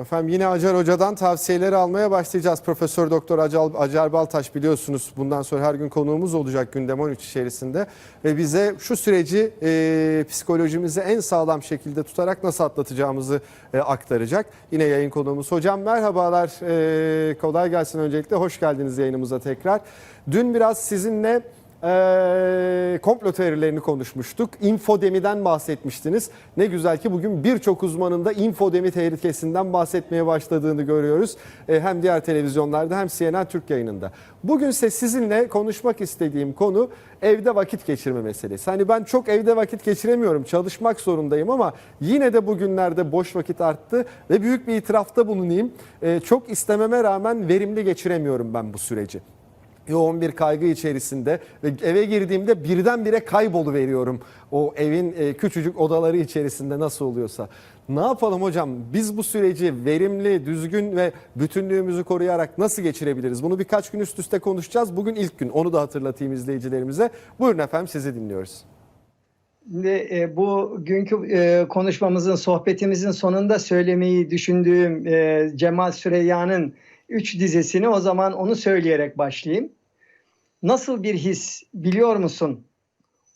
Efendim yine Acar Hoca'dan tavsiyeleri almaya başlayacağız. Profesör Doktor Acar, Baltaş biliyorsunuz bundan sonra her gün konuğumuz olacak gündem 13 içerisinde. Ve bize şu süreci e, psikolojimizi en sağlam şekilde tutarak nasıl atlatacağımızı e, aktaracak. Yine yayın konuğumuz. Hocam merhabalar, e, kolay gelsin öncelikle. Hoş geldiniz yayınımıza tekrar. Dün biraz sizinle e, komplo teorilerini konuşmuştuk. Infodemi'den bahsetmiştiniz. Ne güzel ki bugün birçok uzmanın da infodemi tehlikesinden bahsetmeye başladığını görüyoruz. E, hem diğer televizyonlarda hem CNN Türk yayınında. Bugünse sizinle konuşmak istediğim konu evde vakit geçirme meselesi. Hani ben çok evde vakit geçiremiyorum, çalışmak zorundayım ama yine de bugünlerde boş vakit arttı ve büyük bir itirafta bulunayım. E, çok istememe rağmen verimli geçiremiyorum ben bu süreci yoğun bir kaygı içerisinde ve eve girdiğimde birdenbire kaybolu veriyorum o evin e, küçücük odaları içerisinde nasıl oluyorsa. Ne yapalım hocam? Biz bu süreci verimli, düzgün ve bütünlüğümüzü koruyarak nasıl geçirebiliriz? Bunu birkaç gün üst üste konuşacağız. Bugün ilk gün. Onu da hatırlatayım izleyicilerimize. Buyurun efendim sizi dinliyoruz. Şimdi e, bu günkü e, konuşmamızın, sohbetimizin sonunda söylemeyi düşündüğüm e, Cemal Süreyya'nın üç dizesini o zaman onu söyleyerek başlayayım. Nasıl bir his biliyor musun?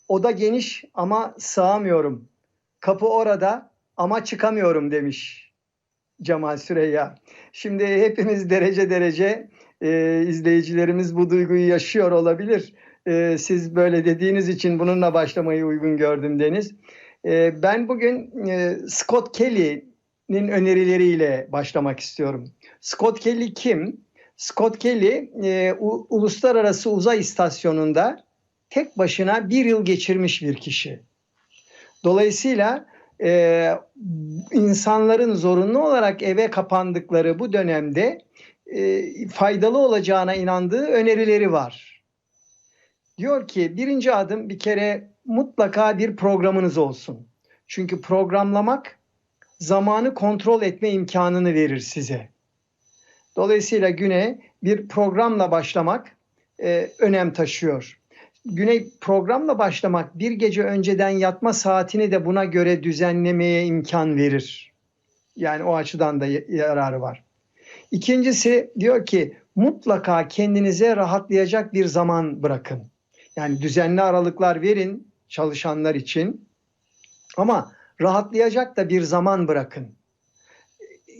Oda geniş ama sığamıyorum. Kapı orada ama çıkamıyorum demiş Cemal Süreyya. Şimdi hepimiz derece derece e, izleyicilerimiz bu duyguyu yaşıyor olabilir. E, siz böyle dediğiniz için bununla başlamayı uygun gördüm Deniz. E, ben bugün e, Scott Kelly'nin önerileriyle başlamak istiyorum. Scott Kelly kim? Scott Kelly e, U- Uluslararası Uzay İstasyonu'nda tek başına bir yıl geçirmiş bir kişi. Dolayısıyla e, insanların zorunlu olarak eve kapandıkları bu dönemde e, faydalı olacağına inandığı önerileri var. Diyor ki birinci adım bir kere mutlaka bir programınız olsun. Çünkü programlamak zamanı kontrol etme imkanını verir size. Dolayısıyla güne bir programla başlamak e, önem taşıyor. Güne programla başlamak bir gece önceden yatma saatini de buna göre düzenlemeye imkan verir. Yani o açıdan da yararı var. İkincisi diyor ki mutlaka kendinize rahatlayacak bir zaman bırakın. Yani düzenli aralıklar verin çalışanlar için ama rahatlayacak da bir zaman bırakın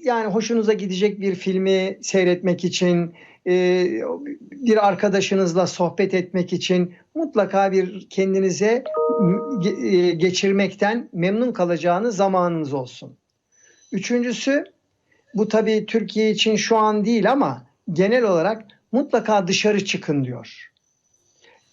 yani hoşunuza gidecek bir filmi seyretmek için, e, bir arkadaşınızla sohbet etmek için mutlaka bir kendinize e, geçirmekten memnun kalacağınız zamanınız olsun. Üçüncüsü, bu tabii Türkiye için şu an değil ama genel olarak mutlaka dışarı çıkın diyor.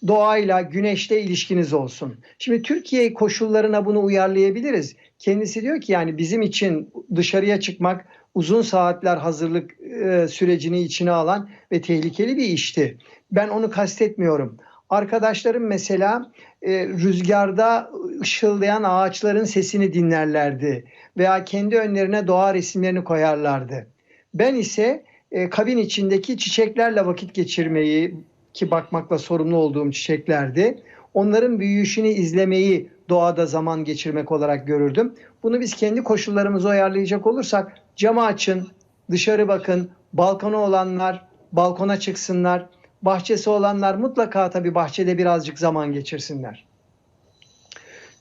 Doğayla, güneşle ilişkiniz olsun. Şimdi Türkiye koşullarına bunu uyarlayabiliriz. Kendisi diyor ki yani bizim için dışarıya çıkmak uzun saatler hazırlık e, sürecini içine alan ve tehlikeli bir işti. Ben onu kastetmiyorum. Arkadaşlarım mesela e, rüzgarda ışıldayan ağaçların sesini dinlerlerdi veya kendi önlerine doğa resimlerini koyarlardı. Ben ise e, kabin içindeki çiçeklerle vakit geçirmeyi ki bakmakla sorumlu olduğum çiçeklerdi. Onların büyüyüşünü izlemeyi doğada zaman geçirmek olarak görürdüm. Bunu biz kendi koşullarımıza ayarlayacak olursak camı açın, dışarı bakın, balkonu olanlar balkona çıksınlar, bahçesi olanlar mutlaka tabii bahçede birazcık zaman geçirsinler.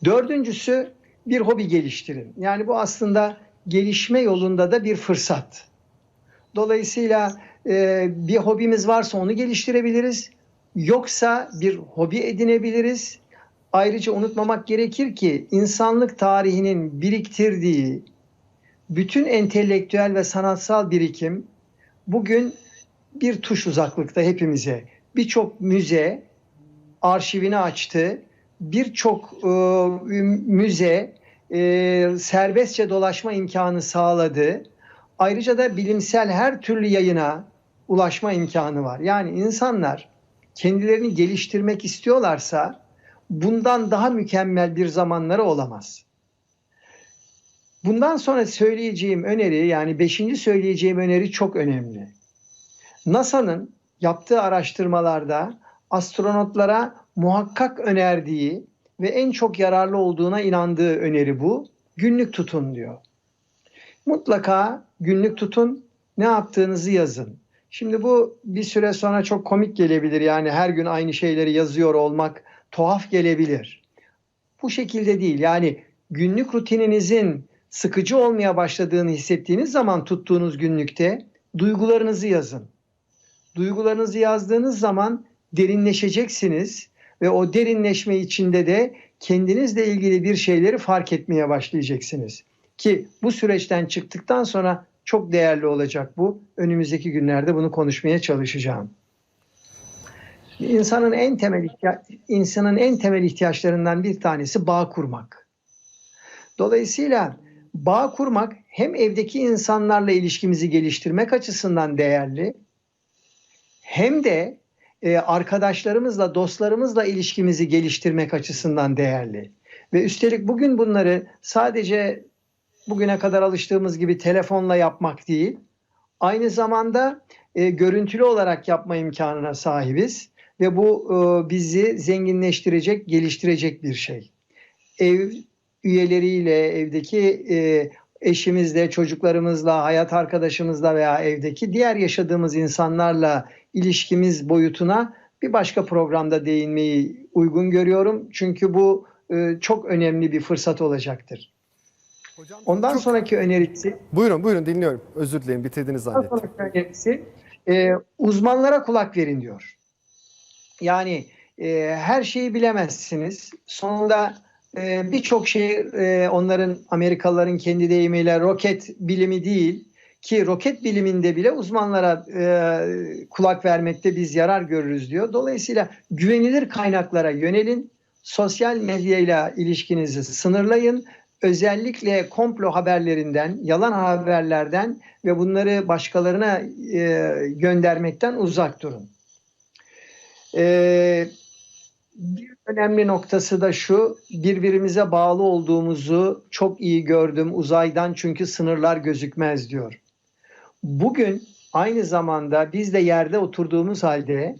Dördüncüsü bir hobi geliştirin. Yani bu aslında gelişme yolunda da bir fırsat. Dolayısıyla e, bir hobimiz varsa onu geliştirebiliriz. Yoksa bir hobi edinebiliriz. Ayrıca unutmamak gerekir ki insanlık tarihinin biriktirdiği bütün entelektüel ve sanatsal birikim bugün bir tuş uzaklıkta hepimize. Birçok müze arşivini açtı. Birçok e, müze e, serbestçe dolaşma imkanı sağladı. Ayrıca da bilimsel her türlü yayına ulaşma imkanı var. Yani insanlar kendilerini geliştirmek istiyorlarsa bundan daha mükemmel bir zamanları olamaz. Bundan sonra söyleyeceğim öneri yani beşinci söyleyeceğim öneri çok önemli. NASA'nın yaptığı araştırmalarda astronotlara muhakkak önerdiği ve en çok yararlı olduğuna inandığı öneri bu. Günlük tutun diyor. Mutlaka günlük tutun, ne yaptığınızı yazın. Şimdi bu bir süre sonra çok komik gelebilir. Yani her gün aynı şeyleri yazıyor olmak tuhaf gelebilir. Bu şekilde değil. Yani günlük rutininizin sıkıcı olmaya başladığını hissettiğiniz zaman tuttuğunuz günlükte duygularınızı yazın. Duygularınızı yazdığınız zaman derinleşeceksiniz ve o derinleşme içinde de kendinizle ilgili bir şeyleri fark etmeye başlayacaksınız. Ki bu süreçten çıktıktan sonra çok değerli olacak bu. Önümüzdeki günlerde bunu konuşmaya çalışacağım. İnsanın en temel ihtiya- insanın en temel ihtiyaçlarından bir tanesi bağ kurmak. Dolayısıyla bağ kurmak hem evdeki insanlarla ilişkimizi geliştirmek açısından değerli hem de e, arkadaşlarımızla, dostlarımızla ilişkimizi geliştirmek açısından değerli. Ve üstelik bugün bunları sadece bugüne kadar alıştığımız gibi telefonla yapmak değil, aynı zamanda e, görüntülü olarak yapma imkanına sahibiz ve bu e, bizi zenginleştirecek, geliştirecek bir şey. Ev üyeleriyle, evdeki e, eşimizle, çocuklarımızla, hayat arkadaşımızla veya evdeki diğer yaşadığımız insanlarla ilişkimiz boyutuna bir başka programda değinmeyi uygun görüyorum. Çünkü bu e, çok önemli bir fırsat olacaktır. Hocam, Ondan çok- sonraki önerisi Buyurun buyurun dinliyorum. Özür dilerim bitirdiğinizi Ondan zannettim. sonraki önerisi e, uzmanlara kulak verin diyor. Yani e, her şeyi bilemezsiniz. Sonunda e, birçok şey e, onların Amerikalıların kendi deyimiyle roket bilimi değil ki roket biliminde bile uzmanlara e, kulak vermekte biz yarar görürüz diyor. Dolayısıyla güvenilir kaynaklara yönelin. Sosyal medyayla ilişkinizi sınırlayın. Özellikle komplo haberlerinden, yalan haberlerden ve bunları başkalarına e, göndermekten uzak durun. E, bir önemli noktası da şu, birbirimize bağlı olduğumuzu çok iyi gördüm uzaydan çünkü sınırlar gözükmez diyor. Bugün aynı zamanda biz de yerde oturduğumuz halde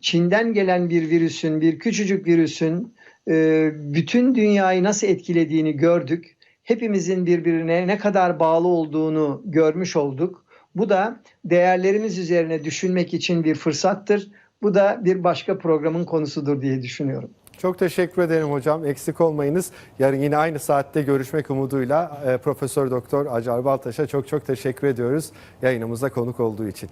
Çin'den gelen bir virüsün, bir küçücük virüsün e, bütün dünyayı nasıl etkilediğini gördük. Hepimizin birbirine ne kadar bağlı olduğunu görmüş olduk. Bu da değerlerimiz üzerine düşünmek için bir fırsattır. Bu da bir başka programın konusudur diye düşünüyorum. Çok teşekkür ederim hocam. Eksik olmayınız. Yarın yine aynı saatte görüşmek umuduyla e, Profesör Doktor Acar Baltaş'a çok çok teşekkür ediyoruz yayınımıza konuk olduğu için.